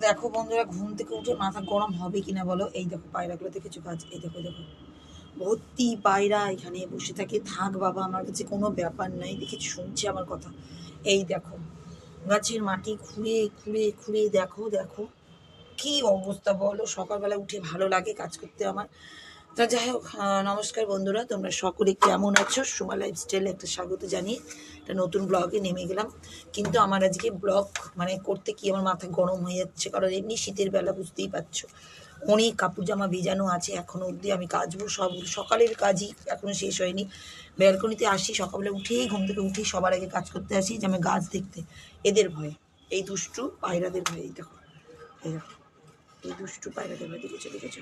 দেখো বন্ধুরা, ঘুম থেকে উঠে মাথা গরম হবে কিনা বলো? এই দেখো পায়রাগুলো দেখেছ কাজ এই দেখো দেখো। ভর্তি পায়রা এখানে বসে থাকে। থাক বাবা, আমার কাছে কোনো ব্যাপার নাই, দেখে শুনছে আমার কথা। এই দেখো, গাছের মাটি খুঁড়ে খুঁড়ে খুঁড়ে, দেখো দেখো। কি অবস্থা বলো? সকালবেলা উঠে ভালো লাগে কাজ করতে আমার। তা যাই হোক নমস্কার বন্ধুরা, তোমরা সকলে কেমন আছো? সুমা লাইফস্টাইলে একটা স্বাগত জানিয়ে একটা নতুন ব্লগে নেমে গেলাম। কিন্তু আমার আজকে ব্লগ মানে করতে কি আমার মাথা গরম হয়ে যাচ্ছে, কারণ এমনি শীতের বেলা বুঝতেই পারছ। অনেক কাপড় জামা ভিজানো আছে এখনও অবধি, আমি কাচবো সব, সকালের কাজই এখনও শেষ হয়নি। ব্যালকনিতে আসি, সকালবেলা উঠেই, ঘুম থেকে উঠেই সবার আগে কাজ করতে আসি, যে আমি গাছ দেখতে। এদের ভয়ে, এই দুষ্টু পায়রাদের ভয়ে দেখো, এই দুষ্টু পায়রাদের ভয়, দেখেছ দেখেছ?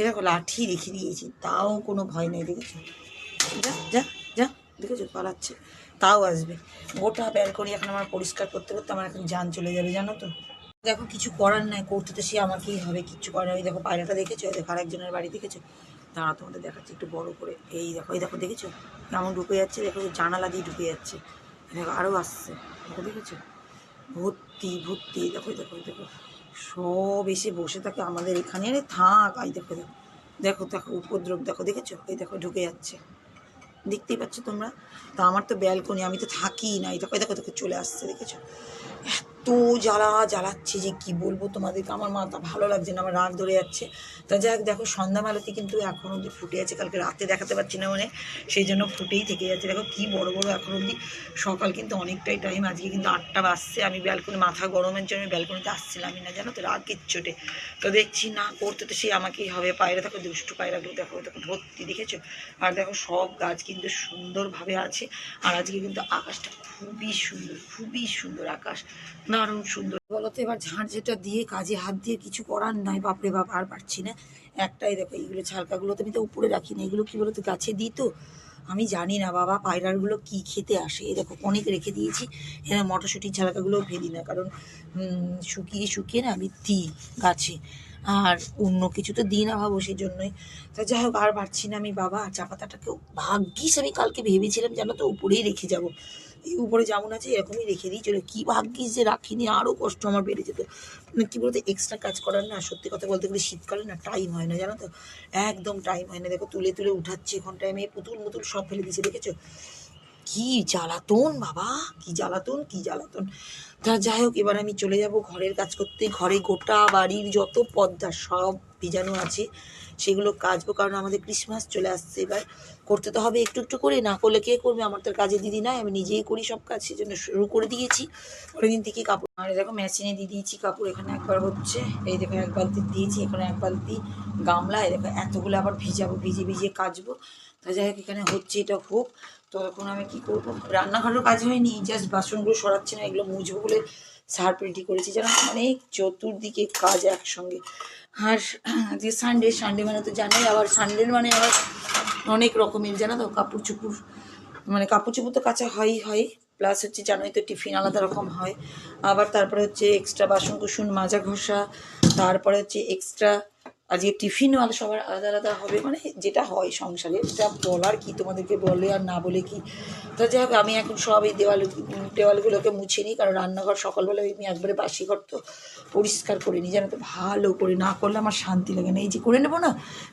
এরকম লাঠি রেখে দিয়েছি। তাও কোনো ভয় নেই, দেখেছ? যা যা যা, দেখেছ? পালাচ্ছে। তাও আসবে। গোটা ব্যালকনি এখন আমার পরিষ্কার করতে করতে আমার এখন যান চলে যাবে, জানো তো? দেখো, কিছু করার নাই, করতে তো সে আমাকেই হবে, কিচ্ছু করার নেই। দেখো, পায়রাটা দেখেছ? দেখো, আরেকজনের বাড়ি, দেখেছ? দাঁড়া তোমাদের দেখাচ্ছি, একটু বড় করে। এই দেখো এই দেখো, দেখেছ? কেমন ঢুকে যাচ্ছে, দেখো জানালা দিয়ে ঢুকে যাচ্ছে। দেখো আরও আসছে। দেখো, দেখেছ? ভর্তি ভর্তি, দেখো দেখো দেখো। সব এসে বসে থাকে আমাদের এখানে। আরে থাক, আই দেখো দেখো। দেখো দেখো, উপদ্রব, দেখো, দেখেছ? এই দেখো, ঢুকে যাচ্ছে। দেখতেই পাচ্ছ তোমরা? তা আমার তো ব্যালকনি আমি তো থাকি না। এই দেখো দেখো দেখো, চলে আসছে, দেখেছ? এত জ্বালা জ্বালাচ্ছে যে কি বলব তোমাদেরকে? আমার মাথা ভালো লাগছে না, আমার রাগ ধরে যাচ্ছে। তা যাই হোক দেখো সন্ধ্যাবেলাতে কিন্তু এখন অবধি ফুটে আছে, কালকে রাতে দেখাতে পারছি না মানে সেই জন্য ফুটেই থেকে যাচ্ছে। দেখো কি বড় বড় এখন অবধি সকাল কিন্তু অনেকটাই টাইম আজকে কিন্তু আটটা বাজছে, আমি ব্যালকনি মাথা গরমের জন্য ব্যালকনিতে আসছিলামই না, জানো তো, রাগ কিচ্ছুটে। তো দেখছি না, করতে তো সেই আমাকেই হবে, পায়রা দেখো, দুষ্টু পায়রাগুলো দেখো দেখো ভর্তি দেখেছ? আর দেখো সব গাছ কিন্তু সুন্দরভাবে আছে, আর আজকে কিন্তু আকাশটা খুবই সুন্দর খুবই সুন্দর আকাশ। দারুণ সুন্দর। বলতো এবার ঝাড় যেটা দিয়ে কাজে হাত দিয়ে কিছু করার নাই, বাপরে বাপ, আর পারছি না। একটাই দেখো, এইগুলো ছালকাগুলো তো আমি তো উপরে রাখি না, এগুলো কি বলতো, গাছে দিই তো। আমি জানি না বাবা পায়রারগুলো কি খেতে আসে। এই দেখো, অনেক রেখে দিয়েছি। এখানে মটরশুঁটির ছালকাগুলোও ফেলি না, কারণ শুকিয়ে শুকিয়ে না আমি দিই গাছে। আর অন্য কিছু তো দিই না ভাবো সেই জন্যই তা যাই হোক, আর পারছি না আমি বাবা চা পাতাটাকেও ভাগ্যিস আমি কালকে ভেবেছিলাম জানো তো উপরেই রেখে যাব। এই উপরে যেমন আছে, এরকমই রেখে দিই। চলো, কী ভাগ্যিস যে রাখিনি আরও কষ্ট আমার বেড়ে যেত। মানে কী বলতো এক্সট্রা কাজ করার না, সত্যি কথা বলতে গেলে শীতকালে না টাইম হয় না, জানো তো? একদম টাইম হয় না। দেখো, তুলে তুলে উঠাচ্ছে এখন টাইমে পুতুল মুতুল সব ফেলে দিয়েছে, দেখেছ? কি জ্বালাতন, বাবা! কি জ্বালাতন কি জ্বালাতন। তা যাই হোক, এবার আমি চলে যাব ঘরের কাজ করতে। ঘরে গোটা বাড়ির যত পর্দা সব ভিজানো আছে, সেগুলো কাচবো কারণ আমাদের ক্রিসমাস চলে আসছে, এবার করতে তো হবে একটু একটু করে, না করলে কে করবে? আমার তো কাজে দিদি নাই, আমি নিজেই করি সব কাজ সেই জন্য শুরু করে দিয়েছি। অনেকদিন থেকে কাপড় আর দেখো মেশিনে দিয়ে দিয়েছি, কাপড় এখানে একবার হচ্ছে, এই দেখো এক বালতি দিয়েছি, এখানে এক বালতি গামলা, এই দেখো এতগুলো আবার ভিজাবো, ভিজে ভিজে কাচবো। তা যাই হোক, এখানে হচ্ছে এটা হোক। তো এখন আমি কি করব? রান্নাঘরেরও কাজ হয়নি জাস্ট বাসনগুলো সরাচ্ছি না, এগুলো মুছবো বলে সার পেন্টি করেছি। যেন অনেক চতুর্দিকে কাজ একসঙ্গে। আর যে সানডে সানডে মানে তো জানাই, আবার সানডে মানে আবার অনেক রকমের, জানো তো, কাপড় চুপুর মানে কাপড় চুপুর তো কাঁচা হয়ই হয়। প্লাস হচ্ছে জানোই তো, টিফিন আলাদা রকম হয়। আবার তারপরে হচ্ছে এক্সট্রা বাসন কুসুন মাজা ঘষা, তারপরে হচ্ছে এক্সট্রা আজকে টিফিনও আলাদা, সবার আলাদা আলাদা হবে। মানে যেটা হয় সংসারে, সেটা বলার কি তোমাদেরকে বলে আর না বলে কি? তো যাই হোক, আমি এখন সব এই দেওয়াল, দেওয়ালগুলোকে মুছে নিই, কারণ রান্নাঘর সকালবেলা আমি একবারে বাসি ঘর তো পরিষ্কার করে নিই জানো তো ভালো করে না করলে আমার শান্তি লাগে না। এই যে করে নেব না,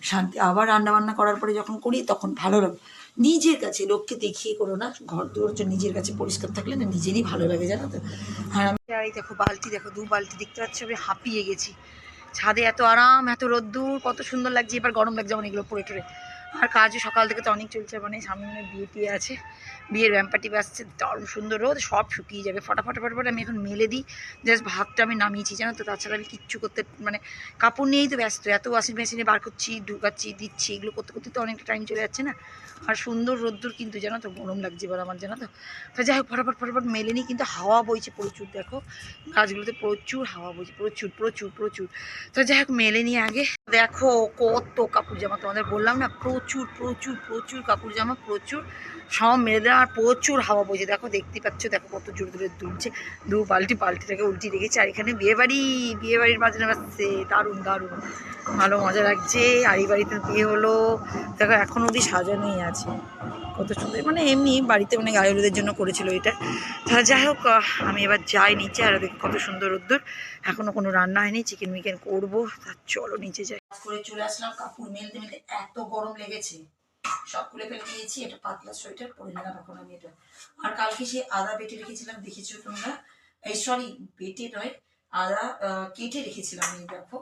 শান্তি, আবার রান্না বান্না করার পরে যখন করি তখন ভালো লাগে। নিজের কাছে লোককে দেখিয়ে করো না, ঘর দুয়ার নিজের কাছে পরিষ্কার থাকলে না নিজেরই ভালো লাগে, জানো তো? আর আমি দেখো, বালতি, দেখো, দু বালতি দেখতে পাচ্ছি, আমি হাঁপিয়ে গেছি। ছাদে এত আরাম, এত রোদ্দুর, কত সুন্দর লাগছে। এবার গরম লাগছে, যেমন এগুলো পড়ে টরে আর কাজও সকাল থেকে তো অনেক চলছে মানে সামনে মানে বিয়ে টিয়ে আছে, বিয়ের ব্যাম্পাটি আসছে, দারুণ সুন্দর রোদ, সব শুকিয়ে যাবে। ফটাফট ফটাফট আমি এখন মেলে দিই জাস্ট ভাতটা আমি নামিয়েছি, জানো তো, তাছাড়া আমি কিচ্ছু করতে মানে কাপড় নিয়েই তো ব্যস্ত, এত ওয়াশিং মেশিনে বার করছি ঢুকাচ্ছি দিচ্ছি, এগুলো করতে করতে তো অনেকটা টাইম চলে যাচ্ছে না। আর সুন্দর রোদ্দুর কিন্তু, জানো তো, গরম লাগছে এবার আমার, জানো তো। তো যাই হোক, ফটাফট ফটাফট মেলে নিই, কিন্তু হাওয়া বইছে প্রচুর, দেখো, গাছগুলোতে প্রচুর হাওয়া বইছে, প্রচুর প্রচুর প্রচুর। তো যাই হোক, মেলে নিয়ে আগে। দেখো কত কাপড় জামা তোমাদের বললাম না প্রচুর প্রচুর প্রচুর কাপড় জামা প্রচুর। সব দিলাম আর প্রচুর হাওয়া বইছে। দেখো, দেখতে পাচ্ছ, দেখো কত জোরে জোরে দুলছে। দু বালতি বালতিটাকে উল্টি রেখেছি, আর এখানে বিয়ে বাড়ি বিয়ে বাড়ির বাজনা বাজছে। দারুণ দারুণ। ভালো মজা লাগছে। আর এই বাড়িতে বিয়ে হলো। দেখো, এখন অবধি সাজানোই আছে। কত সুন্দর। মানে এমনি বাড়িতে মানে গায়ে হলুদের জন্য করেছিল এটা। তা যাই হোক আমি এবার যাই নিচে। আর দেখি কত সুন্দর রোদ্দুর। এখনও কোনো রান্না হয়নি। চিকেন মিকেন করব। তা চলো নিচে যাই। করে চলে আসলাম কাপড় মেলতে মেলতে। এত গরম লেগেছে। সব খুলে ফেলে দিয়েছি, এটা পাতলা সোয়েটার, পরে নিলাম এখন আমি এটা। আর কালকে সে আদা বেটে রেখেছিলাম, দেখেছ তোমরা? এই সরি বেটে নয়, আদা কেটে রেখেছিলাম এই দেখো।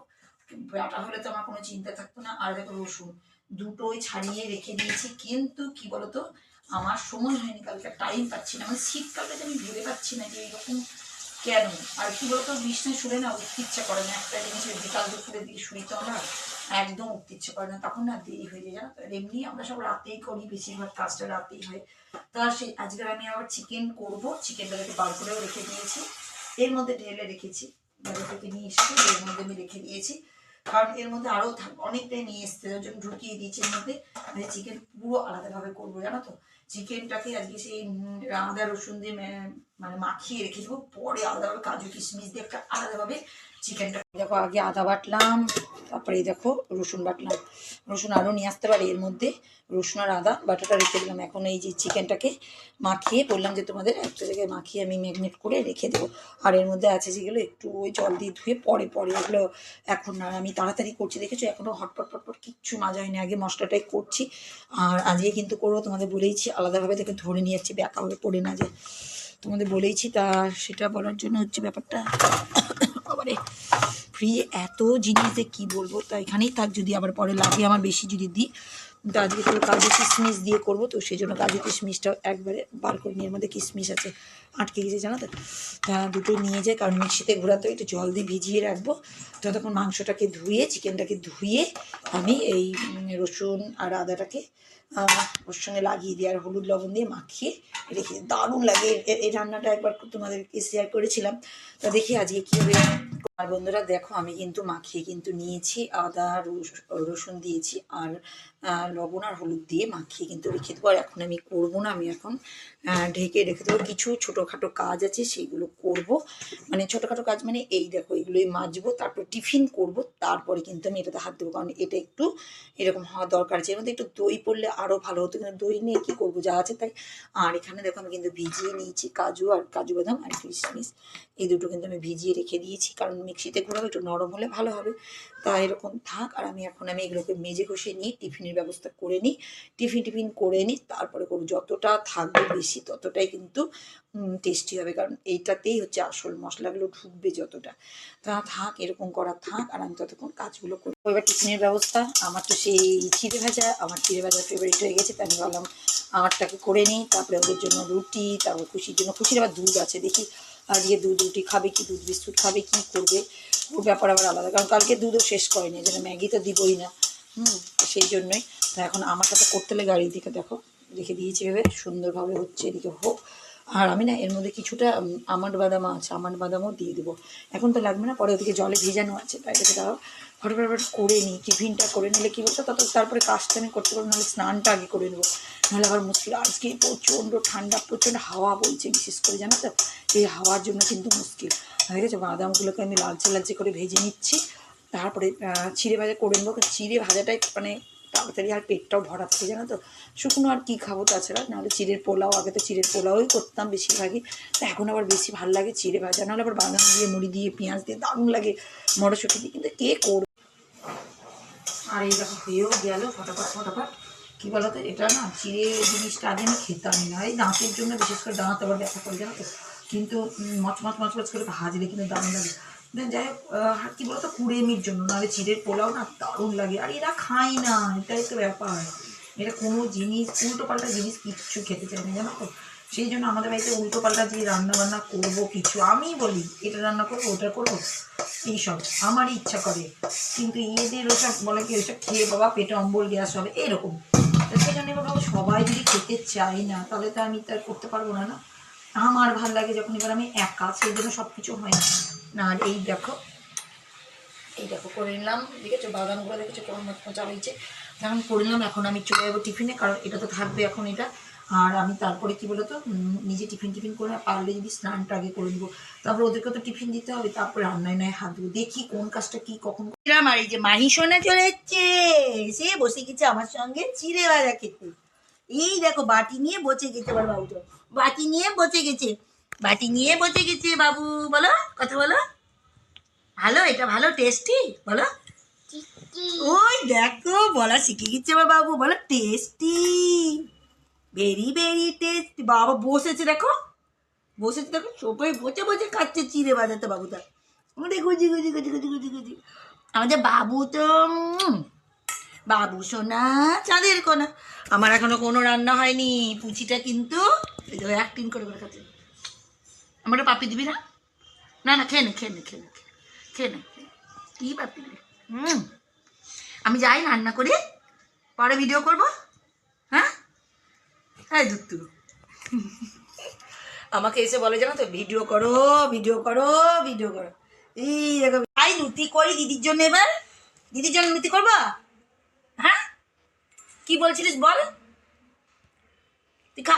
বাটা হলে তো আমার কোনো চিন্তা থাকতো না। আর দেখো রসুন, দুটোই ছাড়িয়ে রেখে দিয়েছি। কিন্তু কি বলতো, আমার সময় হয়নি কালকে টাইম পাচ্ছি না। মানে শীতকালটা আমি ভেবে পাচ্ছি না যে এরকম কেন। আর কি বলতো বিছনায় শুনে না উঠতে ইচ্ছা করে না। একটা জিনিস বিকাল দুপুরের দিকে শুনি তো আমরা একদম উঠতে ইচ্ছে করে না, তখন না দেরি হয়ে যায় জানো তো। এমনি আমরা সব রাতেই করি, বেশিরভাগ কাজটা রাতেই হয়। তা সেই আজকে আমি আবার চিকেন করব চিকেনটাকে বার করেও রেখে দিয়েছি। এর মধ্যে ঢেলে রেখেছি বাইরে থেকে নিয়ে এসেছি, এর মধ্যে আমি রেখে দিয়েছি। কারণ এর মধ্যে আরও থাক অনেকটাই নিয়ে এসছে, ওই জন্য ঢুকিয়ে দিয়েছি এর মধ্যে। আমি চিকেন পুরো আলাদাভাবে করব, জানো তো। চিকেনটাকে আজকে সেই আদা রসুন দিয়ে মে- মানে মাখিয়ে রেখে দেবো। পরে আলাদাভাবে কাজু কিশমিশ দিয়ে একটা আলাদাভাবে চিকেনটা দেখো, আগে আদা বাটলাম, তারপরে দেখো রসুন বাটলাম। রসুন আরও নিয়ে আসতে পারে, এর মধ্যে রসুন আর আদা বাটাটা রেখে দিলাম। এখন এই যে চিকেনটাকে মাখিয়ে বললাম যে তোমাদের, একটা জায়গায় মাখিয়ে আমি ম্যাগনেট করে রেখে দেবো। আর এর মধ্যে আছে যেগুলো একটু ওই জল দিয়ে ধুয়ে পরে পরে এগুলো এখন আর আমি তাড়াতাড়ি করছি, দেখেছ? এখনও হটপট ফটপট কিচ্ছু মাজা হয়নি আগে মশলাটাই করছি। আর আজকে কিন্তু করব, তোমাদের বলেইছি, আলাদাভাবে দেখে ধরে নিয়ে যাচ্ছি ব্যাকাভাবে পড়ে না যায় তোমাদের বলেইছি তা, সেটা বলার জন্য হচ্ছে ব্যাপারটা আবারে ফ্রি এত জিনিস যে কী বলব, তা এখানেই থাক যদি আবার পরে লাগে, আমার বেশি যদি দিই, তো আজকে তো কাজু কিশমিশ দিয়ে করব, তো সেই জন্য কাজু কিশমিশটাও একবারে বার করে নিয়ে এর মধ্যে কিশমিশ আছে। আটকে গেছে জানো তো তা দুটো নিয়ে যাই, কারণ মিক্সিতে ঘোরাতে একটু জল দিয়ে ভিজিয়ে রাখব। ততক্ষণ মাংসটাকে ধুয়ে, চিকেনটাকে ধুয়ে আমি এই রসুন আর আদাটাকে ওর সঙ্গে লাগিয়ে দিই, আর হলুদ লবণ দিয়ে মাখিয়ে রেখে দারুণ লাগে। এই রান্নাটা একবার তোমাদেরকে শেয়ার করেছিলাম। তা দেখি আজকে কী হবে আর বন্ধুরা, দেখো আমি কিন্তু মাখিয়ে কিন্তু নিয়েছি আদা, রস- রসুন দিয়েছি, আর লবণ আর হলুদ দিয়ে মাখিয়ে কিন্তু রেখে দেবো। আর এখন আমি করব না, আমি এখন ঢেকে রেখে দেবো। কিছু ছোটোখাটো কাজ আছে সেইগুলো করব। মানে ছোটোখাটো কাজ মানে এই দেখো, এগুলোই মাজবো, তারপর টিফিন করব, তারপরে কিন্তু আমি এটাতে হাত দেবো। কারণ এটা একটু এরকম হওয়া দরকার আছে। এর মধ্যে একটু দই পড়লে আরও ভালো হতো, কিন্তু দই নিয়ে কী করব, যা আছে তাই। আর এখানে দেখো আমি কিন্তু ভিজিয়ে নিয়েছি কাজু আর কাজু বাদাম আর কিশমিশ। এই দুটো কিন্তু আমি ভিজিয়ে রেখে দিয়েছি। কারণ মিক্সিতে ঘোরাবো, একটু নরম হলে ভালো হবে। তা এরকম থাক, আর আমি এখন, আমি এগুলোকে মেজে ঘষে নিই, টিফিনের ব্যবস্থা করে নিই, টিফিন টিফিন করে নিই, তারপরে করব। যতটা থাকবে বেশি, ততটাই কিন্তু টেস্টি হবে, কারণ এইটাতেই হচ্ছে আসল মশলাগুলো ঢুকবে যতটা। তা থাক, এরকম করা থাক, আর আমি ততক্ষণ কাজগুলো করি। এবার টিফিনের ব্যবস্থা, আমার তো সেই চিড়ে ভাজা, আমার চিড়ে ভাজা ফেভারিট হয়ে গেছে, তাই আমি ভাবলাম আমারটাকে করে নিই, তারপরে ওদের জন্য রুটি, তারপর খুশির জন্য, খুশির আবার দুধ আছে, দেখি আজকে দুধ রুটি খাবে কি, দুধ বিস্কুট খাবে, কি করবে? ওর ব্যাপার আবার আলাদা। কারণ কালকে দুধও শেষ করেনি যেন ম্যাগি তো দিবই না। হুম, সেই জন্যই। তো এখন আমার সাথে করতে হলে গাড়ির দিকে দেখো। রেখে দিয়েছি ভেবে, সুন্দরভাবে হচ্ছে এদিকে হোক। আর আমি না এর মধ্যে কিছুটা আমন্ড বাদাম আছে, আমন্ড বাদামও দিয়ে দেবো। এখন তো লাগবে না, পরে ওদিকে জলে ভেজানো আছে, তাই দেখে দাও ফটোফট ফট করে নিই, টিফিনটা করে নিলে কী বলতো তত তারপরে কাজটা আমি করতে পারব, নাহলে স্নানটা আগে করে নেব। নাহলে আবার মুশকিল, আজকে প্রচণ্ড ঠান্ডা, প্রচণ্ড হাওয়া বলছে বিশেষ করে জানো তো, এই হাওয়ার জন্য কিন্তু মুশকিল। ঠিক আছে বাদামগুলোকে আমি লালচে লালচে করে ভেজে নিচ্ছি, তারপরে চিড়ে ভাজা করে নেব চিড়ে ভাজাটাই মানে তাড়াতাড়ি আর পেটটাও ভরা থাকে, জানো তো? শুকনো আর কী খাব তাছাড়া? নাহলে চিড়ের পোলাও, আগে তো চিড়ের পোলাওই করতাম বেশিরভাগই। তো এখন আবার বেশি ভালো লাগে চিড়ে ভাজা, নাহলে আবার বাদাম দিয়ে, মুড়ি দিয়ে, পেঁয়াজ দিয়ে দারুণ লাগে মটরশুঁটি দিয়ে। কিন্তু কে করবে? আর এই দেখো, হয়েও গেল ফটাফট ফটাফট। কী বলতো, এটা না চিড়ে জিনিসটা আগে আমি খেতামই না। এই দাঁতের জন্য বিশেষ করে দাঁত আবার ব্যথা করে, জানো তো? কিন্তু মচমচ মচমচ করে ভাজলে কিন্তু দারুণ লাগে। দেন যাই হোক আহ, কী বলতো কুড়েমির জন্য নাহলে চিড়ের পোলাও না দারুণ লাগে। আর এরা খায় না এটাই তো ব্যাপার। এটা কোনো জিনিস উল্টো পাল্টা জিনিস কিচ্ছু খেতে চায় না জানো তো? সেই জন্য আমাদের বাড়িতে উল্টো পাল্টা যে রান্না বান্না করব কিছু আমি বলি এটা রান্না করব ওটা করব এইসব আমারই ইচ্ছা করে। কিন্তু ইয়েদের ওসব বলে কি ওইসব খেয়ে বাবা পেটে অম্বল গ্যাস হবে এরকম। সেই জন্য এবার বাবা সবাই যদি খেতে চাই না তাহলে তো আমি তার করতে পারব না না? আমার ভালো লাগে যখন এবার আমি একা সেই জন্য সব কিছু হয় না। আর এই দেখো। এই দেখো, করে নিলাম। দেখেছ? বাদামগুলো দেখেছ? কেমন মচমচা হয়েছে। এখন করে নিলাম। এখন আমি চলে যাব টিফিনে, কারণ এটা তো থাকবে এখন এটা। আর আমি তারপরে কি বলতো? নিজে টিফিন টিফিন করে পারলে যদি স্নানটা আগে করে দিব তারপর ওদেরকে তো টিফিন দিতে হবে। তারপর রান্নায় নয় হাত দেবো দেখি কোন কাজটা কি, কখন করলাম আর এই যে মাহি সোনা চলে যাচ্ছে সে বসে গেছে আমার সঙ্গে চিড়ে ভাজা খেতে। এই দেখো, বাটি নিয়ে বসে গেছে আমার বাবুটা। বাটি নিয়ে বসে গেছে। বাটি নিয়ে বসে গেছে বাবু বলো কথা বলো। ভালো এটা ভালো টেস্টি বলো। ওই দেখো বলা শিখে গেছে আমার বাবু বলো টেস্টি ভেরি ভেরি টেস্টি বাবা বসেছে দেখো। বসেছে দেখো সবাই বসে বসে খাচ্ছে চিড়ে বাজাতে বাবুটা আমাদের গুজি গুজি গুজি গুজি গুজি গুজি আমাদের বাবু তো বাবু সোনা চাঁদের কোনা। আমার এখনও কোনো রান্না হয়নি। পুচিটা কিন্তু অ্যাক্টিং করে করে খাচ্ছে। আমার পাপি দিবি না? না না, খেয়ে নে খেয়ে নে খেয়ে নে খেয়ে নে কি পাপি দিবি? হুম। আমি যাই রান্না করি, পরে ভিডিও করব। হ্যাঁ? হ্যাঁ দুত্তু। আমাকে এসে বলে জানো তো ভিডিও করো ভিডিও করো ভিডিও করো। এই দেখো আই লুতি করি দিদির জন্য এবার। দিদির জন্য লুতি করবা? হ্যাঁ? কি বলছিলিস বল? তুই খা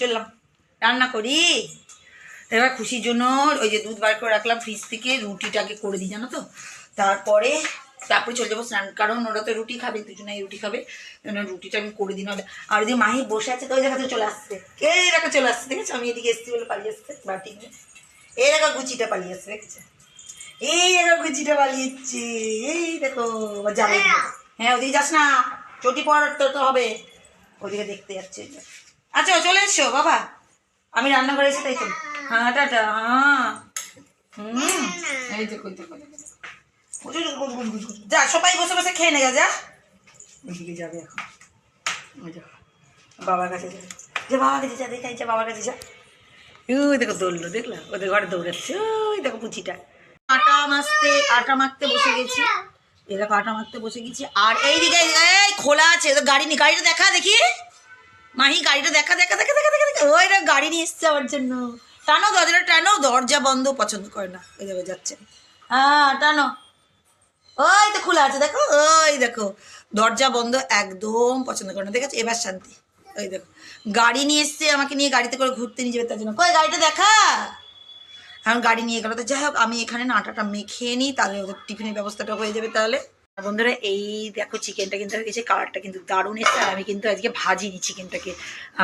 চললাম রান্না করি। এবার খুশির জন্য ওই যে দুধ বার করে রাখলাম ফ্রিজ থেকে রুটিটাকে করে দিই জানো তো? তারপরে তারপরে চলে যাব স্নান কারণ ওরা তো রুটি খাবে দুজনে রুটি খাবে রুটিটা আমি করে দিই নাহলে আর যদি মাহি বসে আছে তো ওই জায়গাতে চলে আসছে। এই দেখা চলে আসছে দেখেছ? আমি এদিকে এসছি বলে পালিয়ে আসছে বাটি নিয়ে এই দেখা গুচিটা পালিয়ে আসছে দেখেছ? এই দেখো গুচিটা পালিয়েছে এই দেখো যাবে না। হ্যাঁ। ওদিকে যাস না চটি পর তো তো হবে। ওদিকে দেখতে যাচ্ছে আচ্ছা চলে এসছো বাবা। আমি রান্না করে এসে তাই তো হ্যাঁ টাটা হ্যাঁ। হুম এই দেখো এই গুজ, গুজ। যা সবাই বসে বসে খেয়ে নেগা যা। ওইদিকে যাবে এখন। বাবার কাছে যা। যে বাবার কাছে যা দেখাই যা বাবার কাছে যা। ওই দেখো দৌড়লো দেখলা? ওদের ঘরে দৌড়াচ্ছে। ওই দেখো পুচিটা। আটা মাখতে আটা মাখতে বসে গেছি। দেখো আটা মাখতে বসে গেছি। আর এইদিকে এই খোলা আছে। তো গাড়ি নি গাড়িটা দেখা দেখি। মাহি গাড়িটা দেখা দেখা দেখা দেখা দেখা দেখা। ওই গাড়ি নিয়ে এসছে আমার জন্য। টানো দরজাটা টানো, দরজা বন্ধ, পছন্দ করে না। ওই দেখো যাচ্ছে। হ্যাঁ টানো। ওই তো খোলা আছে, দেখো, ওই দেখো। দরজা বন্ধ, একদম পছন্দ করে না। দেখেছ এবার শান্তি। ওই দেখো। গাড়ি নিয়ে এসছে, আমাকে নিয়ে গাড়িতে করে ঘুরতে নিয়ে যাবে তার জন্য। কই, গাড়িটা দেখা? এখন গাড়ি নিয়ে গেলো তো যাই হোক, আমি এখানে না, আটাটা মেখে নিই, তাহলে ওদের টিফিনের ব্যবস্থাটা হয়ে যাবে তাহলে। বন্ধুরা, এই দেখো চিকেনটা কিন্তু হয়ে গেছে কালারটা কিন্তু দারুণ এসছে, আর আমি কিন্তু আজকে ভাজিনি চিকেনটাকে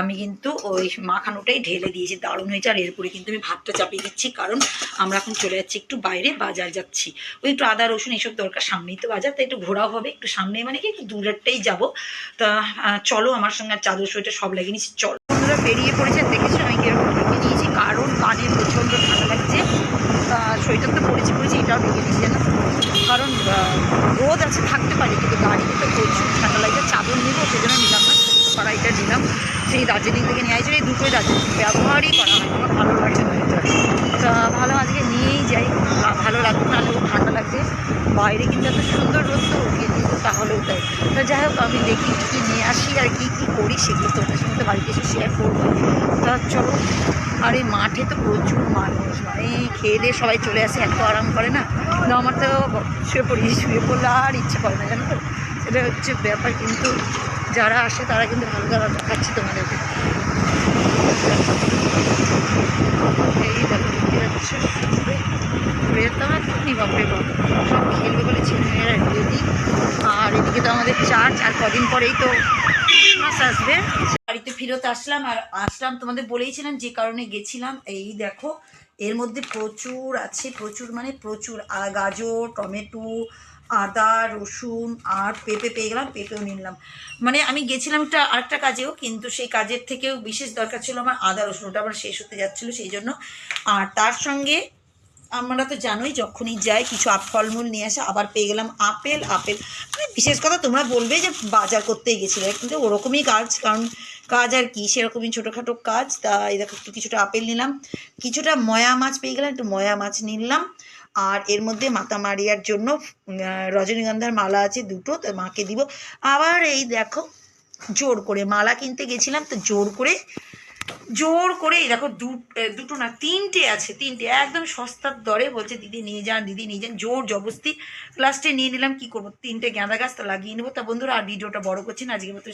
আমি কিন্তু ওই মাখানোটাই ঢেলে দিয়েছি, দারুণ হয়েছে, আর এরপরে কিন্তু আমি ভাতটা চাপিয়ে দিচ্ছি, কারণ আমরা এখন চলে যাচ্ছি একটু বাইরে, বাজার যাচ্ছি। ওই একটু আদা, রসুন এইসব দরকার, সামনেই তো বাজার, তাই একটু ঘোরাও হবে, একটু সামনে মানে কি, একটু দূরেরটাই যাব। তা চলো আমার সঙ্গে চাদর সোয়েটার সব লাগিয়ে নিচ্ছি, চলো। বন্ধুরা বেরিয়ে পড়েছে, দেখেছ আমি কীরকম ঢেকে নিয়েছি কারণ কানে প্রচণ্ড ঠান্ডা লাগছে আহ, সোয়েটার তো পরেছি পরেছি এটাও ঢেকে নিয়েছি জানো? কারণ রোদ আছে, থাকতে পারি, কিন্তু গাড়িতে তো প্রচুর ঠান্ডা লাগছে চাদর নিবো সেই জন্য নিলাম না, কড়াইটা নিলাম, সেই দার্জিলিং থেকে নিয়ে আসলে এই দুটোই দার্জিলিং ব্যবহারই করা হয়, আমার ভালো লাগছে না। এটা তা ভালো, আজকে নিয়েই যাই ভালো লাগবে নাহলে ঠান্ডা লাগছে, বাইরে কিন্তু এত সুন্দর রোদ তো কিন্তু তাহলেও তাই তো যাই হোক, আমি দেখি কী নিয়ে আসি আর কী কী করি, সেগুলো তোমাদের সঙ্গে বাড়িতে এসে শেয়ার করব। তা চলো। আর এই মাঠে তো প্রচুর মানুষ। মানে খেয়ে দিয়ে সবাই চলে আসে, এত আরাম করে না? কিন্তু আমার তো শুয়ে পড়ি, শুয়ে পড়লে আর ইচ্ছে করে না, জানো তো? সেটা হচ্ছে ব্যাপার, কিন্তু যারা আসে তারা কিন্তু ভালো ভালো দেখাচ্ছে তোমাদেরকে। এই দেখো সব খেলবে বলে ছেলেমেয়েরা রেডি আর এদিকে তো আমাদের চার্চ আর কদিন পরেই তো আসবে। বাড়িতে ফেরত আসলাম আর আসলাম, তোমাদের বলেইছিলাম যে কারণে গেছিলাম। এই দেখো, এর মধ্যে প্রচুর আছে, প্রচুর মানে প্রচুর। গাজর, টমেটো, আদা, রসুন আর পেঁপে পেয়ে গেলাম, পেঁপেও নিলাম। মানে আমি গেছিলাম একটা আরেকটা কাজেও, কিন্তু সেই কাজের থেকেও বিশেষ দরকার ছিল আমার আদা, রসুন, ওটা আমার শেষ হতে যাচ্ছিল সেই জন্য। আর তার সঙ্গে আমরা তো জানোই, যখনই যাই কিছু আপ, ফলমূল নিয়ে আসে, আবার পেয়ে গেলাম আপেল আপেল। মানে বিশেষ কথা তোমরা বলবে যে বাজার করতেই গেছিলে, কিন্তু ওরকমই কাজ, কারণ কাজ আর কি, সেরকমই ছোটোখাটো কাজ। তা এই দেখো, একটু কিছুটা আপেল নিলাম। কিছুটা ময়া মাছ পেয়ে গেলাম, একটু ময়া মাছ নিলাম। আর এর মধ্যে মাথা মারিয়ার জন্য রজনীগন্ধার মালা আছে দুটো, তো মাকে দিব। আবার এই দেখো, জোর করে মালা কিনতে গেছিলাম, তো জোর করে জোর করে এই দেখো, দু- দুটো না, তিনটে আছে, তিনটে। একদম সস্তার দরে বলছে, দিদি নিয়ে যান, দিদি নিয়ে যান। জোর জবস্তি লাস্টে নিয়ে নিলাম, কি করব? তিনটে গাঁদা গাছ তো লাগিয়ে নেব। তা বন্ধুরা, আর ভিডিওটা বড় করছি না, আজকের মতো